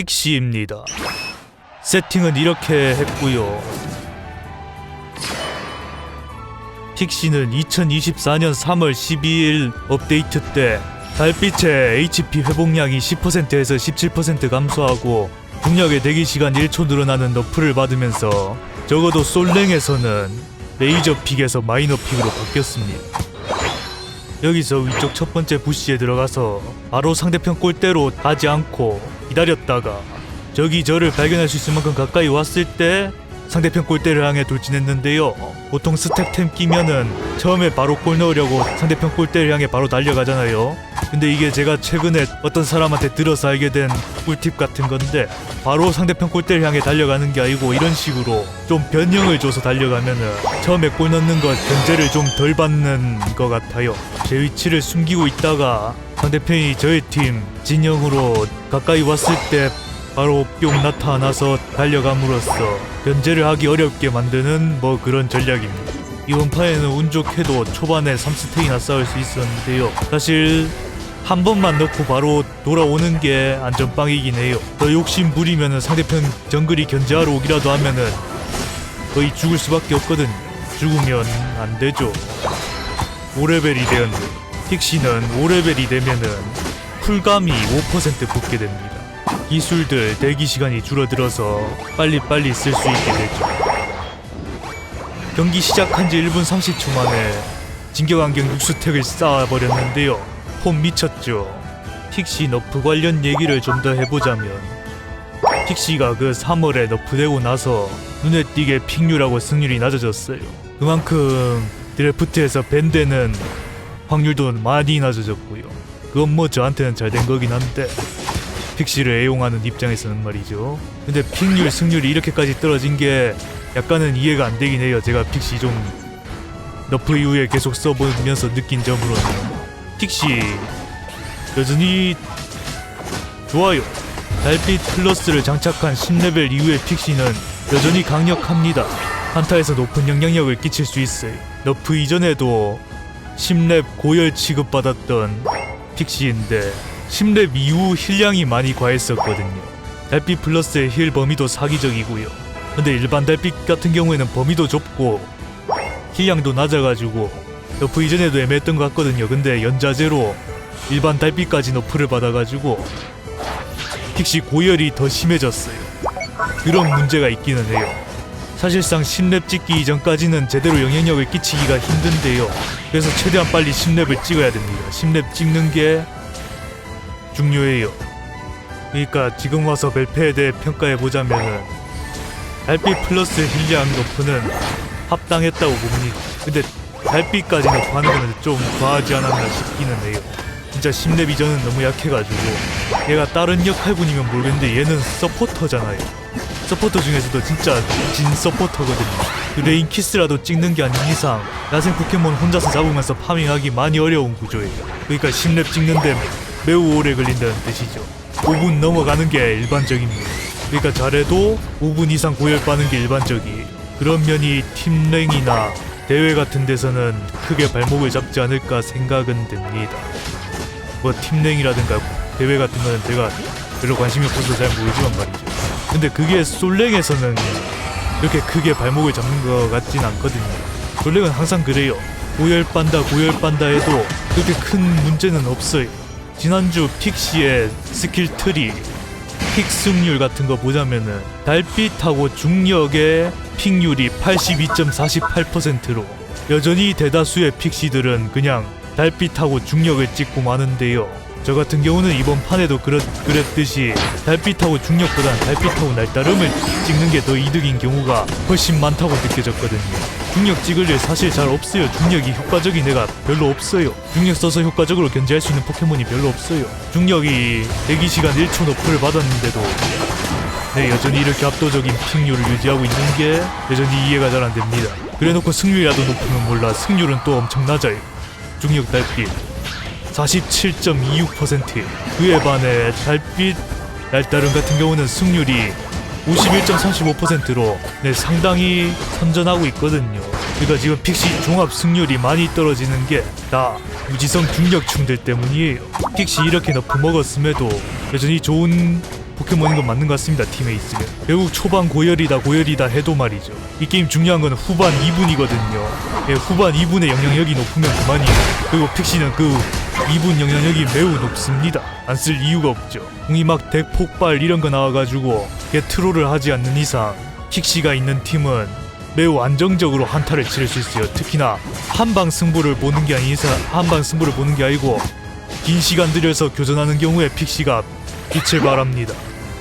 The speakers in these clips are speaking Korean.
픽시입니다. 세팅은 이렇게 했고요. 픽시는 2024년 3월 12일 업데이트 때 달빛의 HP 회복량이 10%에서 17% 감소하고 중력의 대기 시간 1초 늘어나는 너프를 받으면서 적어도 솔랭에서는 레이저 픽에서 마이너 픽으로 바뀌었습니다. 여기서 위쪽 첫 번째 부시에 들어가서 바로 상대편 골대로 가지 않고 기다렸다가 적이 저를 발견할 수 있을 만큼 가까이 왔을 때 상대편 골대를 향해 돌진했는데요. 보통 스택템 끼면은 처음에 바로 골 넣으려고 상대편 골대를 향해 바로 달려가잖아요. 근데 이게 제가 최근에 어떤 사람한테 들어서 알게 된 꿀팁 같은 건데 바로 상대편 골대를 향해 달려가는 게 아니고 이런 식으로 좀 변형을 줘서 달려가면은 처음에 골 넣는 것 견제를 좀 덜 받는 것 같아요. 제 위치를 숨기고 있다가 상대편이 저희 팀 진영으로 가까이 왔을 때 바로 뿅 나타나서 달려감으로써 견제를 하기 어렵게 만드는 뭐 그런 전략입니다. 이번 판에는 운 좋게도 초반에 3스택이나 싸울 수 있었는데요. 사실 한 번만 넣고 바로 돌아오는 게 안전빵이긴 해요. 더 욕심 부리면은 상대편 정글이 견제하러 오기라도 하면은 거의 죽을 수밖에 없거든요. 죽으면 안 되죠. 5레벨이 되었는데 픽시는 5레벨이 되면은 쿨감이 5% 붙게 됩니다. 기술들 대기 시간이 줄어들어서 빨리빨리 쓸 수 있게 되죠. 경기 시작한 지 1분 30초 만에 진격안경 6스택을 쌓아버렸는데요. 폼 미쳤죠. 픽시 너프 관련 얘기를 좀 더 해보자면 픽시가 그 3월에 너프되고 나서 눈에 띄게 픽률하고 승률이 낮아졌어요. 그만큼 드래프트에서 밴드는 확률도 많이 낮아졌고요. 그건 뭐 저한테는 잘 된 거긴 한데 픽시를 애용하는 입장에서는 말이죠. 근데 픽률, 승률이 이렇게까지 떨어진 게 약간은 이해가 안 되긴 해요. 제가 픽시 좀 너프 이후에 계속 써보면서 느낀 점으로는 픽시 여전히 좋아요. 달빛 플러스를 장착한 10레벨 이후의 픽시는 여전히 강력합니다. 한타에서 높은 영향력을 끼칠 수 있어요. 너프 이전에도 10렙 고열 취급받았던 픽시인데 10렙 이후 힐량이 많이 과했었거든요. 달빛 플러스의 힐 범위도 사기적이고요. 근데 일반 달빛 같은 경우에는 범위도 좁고 힐량도 낮아가지고 너프 이전에도 애매했던 것 같거든요. 근데 연자제로 일반 달빛까지 너프를 받아가지고 픽시 고열이 더 심해졌어요. 그런 문제가 있기는 해요. 사실상 10렙 찍기 이전까지는 제대로 영향력을 끼치기가 힘든데요. 그래서 최대한 빨리 10렙을 찍어야 됩니다. 10렙 찍는 게 중요해요. 그러니까 지금 와서 벨페에 대해 평가해 보자면은 달빛 플러스 힐량 너프는 합당했다고 봅니다. 근데 달빛까지 너프하는 거는 좀 과하지 않았나 싶기는 해요. 진짜 10렙 이전은 너무 약해가지고 얘가 다른 역할군이면 모르겠는데 얘는 서포터잖아요. 서포터 중에서도 진짜 진 서포터거든요. 그 레인 키스라도 찍는 게 아닌 이상 야생 포켓몬 혼자서 잡으면서 파밍하기 많이 어려운 구조예요. 그러니까 10렙 찍는데 매우 오래 걸린다는 뜻이죠. 5분 넘어가는 게 일반적입니다. 그러니까 잘해도 5분 이상 고열 빠는 게 일반적이에요. 그런 면이 팀랭이나 대회 같은 데서는 크게 발목을 잡지 않을까 생각은 됩니다. 뭐 팀랭이라든가 대회 같은 거는 제가 별로 관심이 없어서 잘 모르지만 말이죠. 근데 그게 솔랭에서는 이렇게 크게 발목을 잡는 것 같진 않거든요. 솔랭은 항상 그래요. 고열 빤다 고열 빤다 해도 그렇게 큰 문제는 없어요. 지난주 픽시의 스킬 트리 픽 승률 같은 거 보자면은 달빛하고 중력의 픽률이 82.48%로 여전히 대다수의 픽시들은 그냥 달빛하고 중력을 찍고 마는데요. 저 같은 경우는 이번 판에도 그렇, 그랬듯이 달빛하고 중력보단 달빛하고 날다름을 찍는 게 더 이득인 경우가 훨씬 많다고 느껴졌거든요. 중력 찍을 일 사실 잘 없어요. 중력이 효과적인 애가 별로 없어요. 중력 써서 효과적으로 견제할 수 있는 포켓몬이 별로 없어요. 중력이 대기 시간 1초 너프를 받았는데도 네, 여전히 이렇게 압도적인 픽률을 유지하고 있는 게 여전히 이해가 잘 안 됩니다. 그래놓고 승률이라도 높으면 몰라 승률은 또 엄청 낮아요. 중력 달빛 47.26% 그에 반해 달빛 날다름 같은 경우는 승률이 51.35%로 네, 상당히 선전하고 있거든요. 그러니까 지금 픽시 종합 승률이 많이 떨어지는 게다 무지성 중력 충들 때문이에요. 픽시 이렇게 너프 먹었음에도 여전히 좋은 포켓몬인 건 맞는 것 같습니다 팀에 있으면 결국 초반 고열이다 고열이다 해도 말이죠. 이 게임 중요한 건 후반 2분이거든요. 예, 후반 2분의 영향력이 높으면 그만이에요. 그리고 픽시는 그 2분 영향력이 매우 높습니다. 안 쓸 이유가 없죠. 공이 막 대폭발 이런 거 나와가지고 걔 트롤을 하지 않는 이상 픽시가 있는 팀은 매우 안정적으로 한타를 치를 수 있어요. 특히나 한방 승부를 보는 게 아닌 이상 한방 승부를 보는 게 아니고 긴 시간 들여서 교전하는 경우에 픽시가 빛을 발합니다.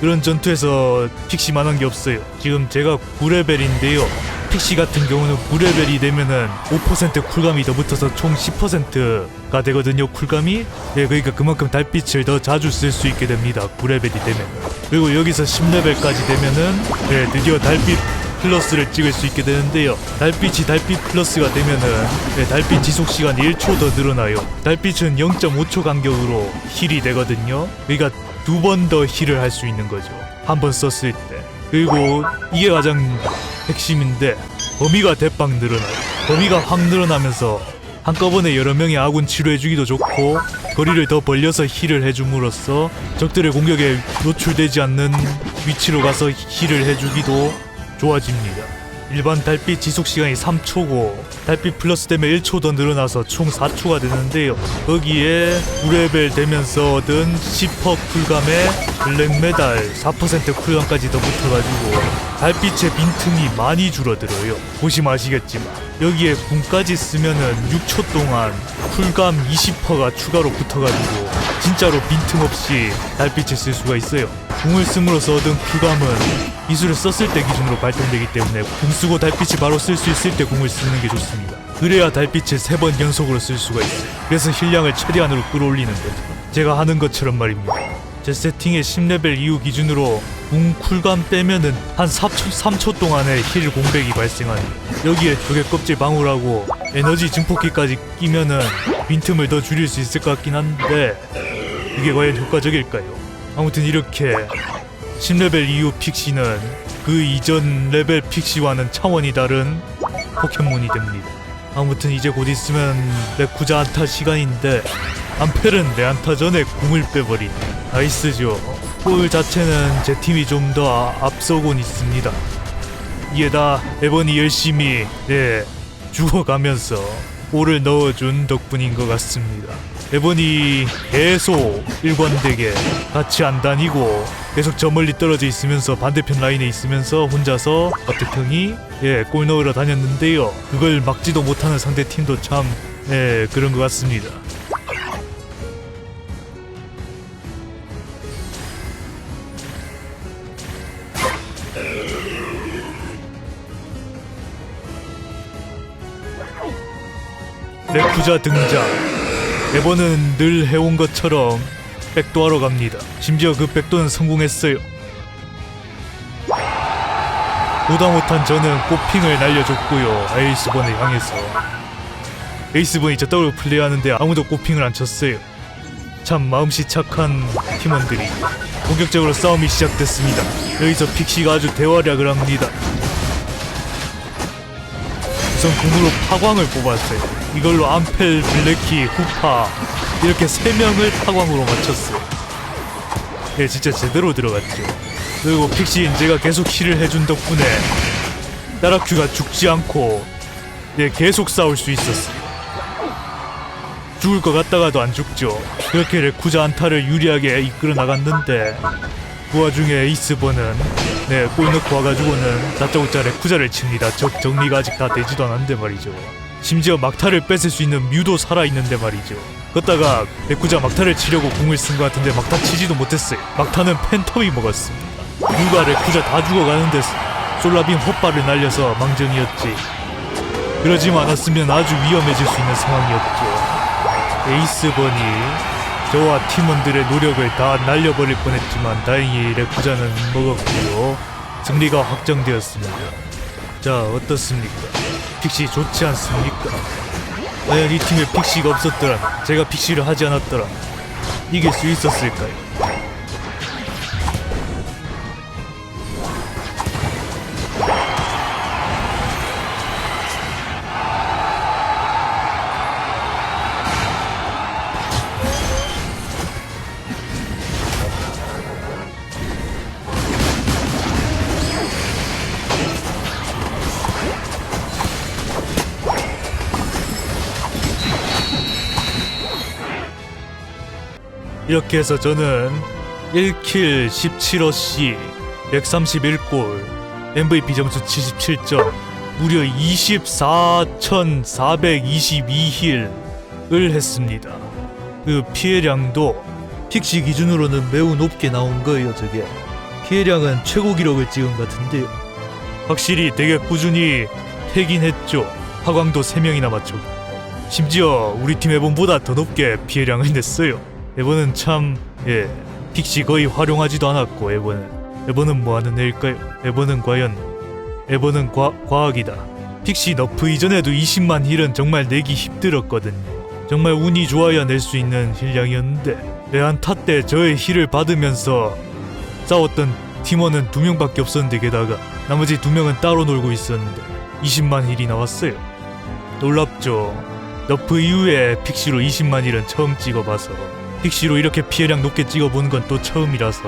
그런 전투에서 픽시만한 게 없어요. 지금 제가 9레벨인데요. 픽시 같은 경우는 9레벨이 되면은 5% 쿨감이 더 붙어서 총 10%가 되거든요. 쿨감이. 네, 그러니까 그만큼 달빛을 더 자주 쓸 수 있게 됩니다. 9레벨이 되면. 그리고 여기서 10레벨까지 되면은 네, 드디어 달빛 플러스를 찍을 수 있게 되는데요. 달빛이 달빛 플러스가 되면은 네, 달빛 지속 시간이 1초 더 늘어나요. 달빛은 0.5초 간격으로 힐이 되거든요. 그러니까 두 번 더 힐을 할 수 있는 거죠. 한 번 썼을 때. 그리고 이게 가장 핵심인데 범위가 대빵 늘어나요. 범위가 확 늘어나면서 한꺼번에 여러 명의 아군 치료해주기도 좋고 거리를 더 벌려서 힐을 해줌으로써 적들의 공격에 노출되지 않는 위치로 가서 힐을 해주기도 좋아집니다. 일반 달빛 지속 시간이 3초고 달빛 플러스 되면 1초 더 늘어나서 총 4초가 되는데요. 거기에 9레벨 되면서 얻은 10% 쿨감에 블랙메달 4% 쿨감까지 더 붙어가지고 달빛의 빈틈이 많이 줄어들어요. 보시면 아시겠지만 여기에 궁까지 쓰면은 6초 동안 쿨감 20%가 추가로 붙어가지고 진짜로 빈틈 없이 달빛을 쓸 수가 있어요. 궁을 씀으로써 얻은 쿨감은 기술을 썼을 때 기준으로 발동되기 때문에 궁 쓰고 달빛이 바로 쓸 수 있을 때 궁을 쓰는 게 좋습니다. 그래야 달빛을 세 번 연속으로 쓸 수가 있어요. 그래서 힐량을 최대한으로 끌어올리는 거죠. 제가 하는 것처럼 말입니다. 제 세팅의 10레벨 이후 기준으로 궁 쿨감 빼면은 한 3초, 3초 동안에 힐 공백이 발생하니 여기에 조개 껍질 방울하고 에너지 증폭기까지 끼면은 빈틈을 더 줄일 수 있을 것 같긴 한데 이게 과연 효과적일까요? 아무튼 이렇게 10레벨 이후 픽시는 그 이전 레벨 픽시와는 차원이 다른 포켓몬이 됩니다. 아무튼 이제 곧 있으면 레쿠자 안타 시간인데 암펠은 내 안타 전에 궁을 빼버린 나이스죠. 골 자체는 제 팀이 좀 더 앞서곤 있습니다. 이게 다 에번이 열심히 네 죽어가면서 골을 넣어준 덕분인 것 같습니다. 에번이 계속 일관되게 같이 안 다니고 계속 저 멀리 떨어져 있으면서 반대편 라인에 있으면서 혼자서 어택형이 예 골 넣으러 다녔는데요. 그걸 막지도 못하는 상대 팀도 참 예, 그런 것 같습니다. 레쿠자 등장. 에버는 늘 해온 것처럼 백도하러 갑니다. 심지어 그 백도는 성공했어요. 보다 못한 저는 꽃핑을 날려줬고요. 에이스본을 향해서. 에이스본이 저 떡을 플레이하는데 아무도 꽃핑을 안 쳤어요. 참 마음씨 착한 팀원들이 본격적으로 싸움이 시작됐습니다. 여기서 픽시가 아주 대활약을 합니다. 우선 궁으로 파광을 뽑았어요. 이걸로 암펠, 블랙키, 후파 이렇게 세 명을 파광으로 맞췄어요. 예, 진짜 제대로 들어갔죠. 그리고 픽시인 제가 계속 힐을 해준 덕분에 따라큐가 죽지 않고 예, 계속 싸울 수 있었어요. 죽을 것 같다가도 안 죽죠. 그렇게 레쿠자 안타를 유리하게 이끌어 나갔는데 그 와중에 에이스버는 네, 골 넣고 와가지고는 다짜고짜 레쿠자를 칩니다. 적 정리가 아직 다 되지도 않았는데 말이죠. 심지어 막타를 뺏을 수 있는 뮤도 살아있는데 말이죠. 걷다가 레쿠자 막타를 치려고 궁을 쓴 것 같은데 막타 치지도 못했어요. 막타는 팬텀이 먹었습니다. 뮤가 레쿠자 다 죽어가는데 솔라빔 헛발을 날려서 망정이었지. 그러지만 않았으면 아주 위험해질 수 있는 상황이었죠. 에이스번이 저와 팀원들의 노력을 다 날려버릴 뻔했지만 다행히 레쿠자는 먹었고요. 승리가 확정되었습니다. 자 어떻습니까? 픽시 좋지 않습니까? 과연 이 팀에 픽시가 없었더라 제가 픽시를 하지 않았더라 이길 수 있었을까요? 이렇게 해서 저는 1킬 17어시 131골 MVP 점수 77점 무려 24,422힐을 했습니다. 그 피해량도 픽시 기준으로는 매우 높게 나온 거예요, 저게. 피해량은 최고 기록을 찍은 것 같은데요. 확실히 되게 꾸준히 패긴 했죠. 하광도 3명이나 맞췄고. 심지어 우리 팀 에본보다 더 높게 피해량을 냈어요. 에본은 참, 예, 픽시 거의 활용하지도 않았고, 에본은. 에본은 뭐 하는 애일까요? 에본은 과연, 에본은 과, 과학이다. 픽시 너프 이전에도 20만 힐은 정말 내기 힘들었거든요. 정말 운이 좋아야 낼 수 있는 힐량이었는데, 레안타 때 저의 힐을 받으면서 싸웠던 팀원은 두 명밖에 없었는데 게다가 나머지 두 명은 따로 놀고 있었는데 20만 힐이 나왔어요. 놀랍죠. 너프 이후에 픽시로 20만 힐은 처음 찍어봐서 픽시로 이렇게 피해량 높게 찍어보는 건 또 처음이라서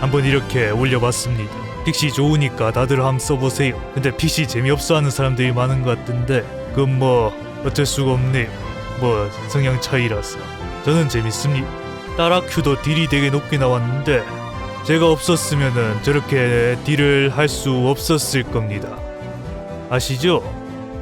한번 이렇게 올려봤습니다. 픽시 좋으니까 다들 한번 써보세요. 근데 픽시 재미없어 하는 사람들이 많은 것 같던데 그건 뭐 어쩔 수가 없네요. 뭐 성향 차이라서 저는 재밌습니다. 따라 큐도 딜이 되게 높게 나왔는데 제가 없었으면은 저렇게 딜을 할 수 없었을 겁니다. 아시죠?